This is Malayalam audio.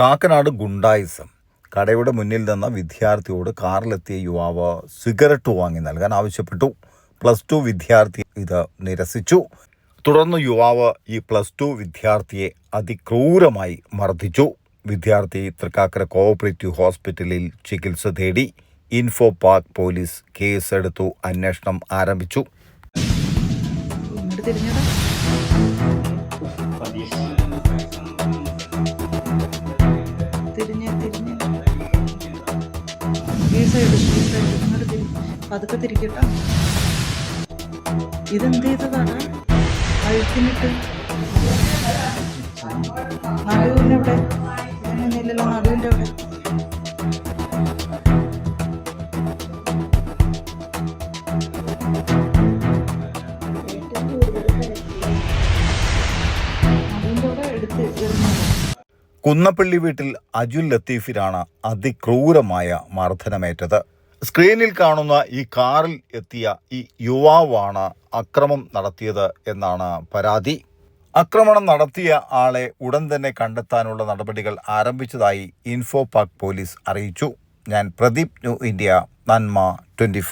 കാക്കനാട് ഗുണ്ടായിസം. കടയുടെ മുന്നിൽ നിന്ന വിദ്യാർത്ഥിയോട് കാറിലെത്തിയ യുവാവ് സിഗരറ്റ് വാങ്ങി നൽകാൻ ആവശ്യപ്പെട്ടു. പ്ലസ് ടു വിദ്യാർത്ഥി ഇത് നിരസിച്ചു. തുടർന്ന് യുവാവ് ഈ പ്ലസ് ടു വിദ്യാർത്ഥിയെ അതിക്രൂരമായി മർദ്ദിച്ചു. വിദ്യാർത്ഥി തൃക്കാക്കര കോഓപ്പറേറ്റീവ് ഹോസ്പിറ്റലിൽ ചികിത്സ തേടി ഇൻഫോ പാർക്ക് പോലീസ് കേസെടുത്തു. അന്വേഷണം ആരംഭിച്ചു. തിരിഞ്ഞടാ തിരിഞ്ഞ് ഈ ഈ സൈഡ് ഇങ്ങോട്ട് തിരി പതുക്കെ തിരിക്കട്ടാ ഇതെന്ത് ചെയ്തതാണ് അഴുത്തിനിട്ട് നടുവിന്റെ അവിടെ ഇല്ലല്ലോ നടുവിന്റെ അവിടെ എടുത്ത് എറിഞ്ഞത് കുന്നപ്പള്ളി വീട്ടിൽ അജുൽ ലത്തീഫിനാണ് അതിക്രൂരമായ മർദ്ദനമേറ്റത്. സ്ക്രീനിൽ കാണുന്ന ഈ കാറിൽ എത്തിയ ഈ യുവാവാണ് അക്രമം നടത്തിയത് എന്നാണ് പരാതി. ആക്രമണം നടത്തിയ ആളെ ഉടൻ തന്നെ കണ്ടെത്താനുള്ള നടപടികൾ ആരംഭിച്ചതായി ഇൻഫോ പാക് പോലീസ് അറിയിച്ചു. ഞാൻ പ്രദീപ് ന്യൂ ഇന്ത്യ നന്മ ട്വന്റി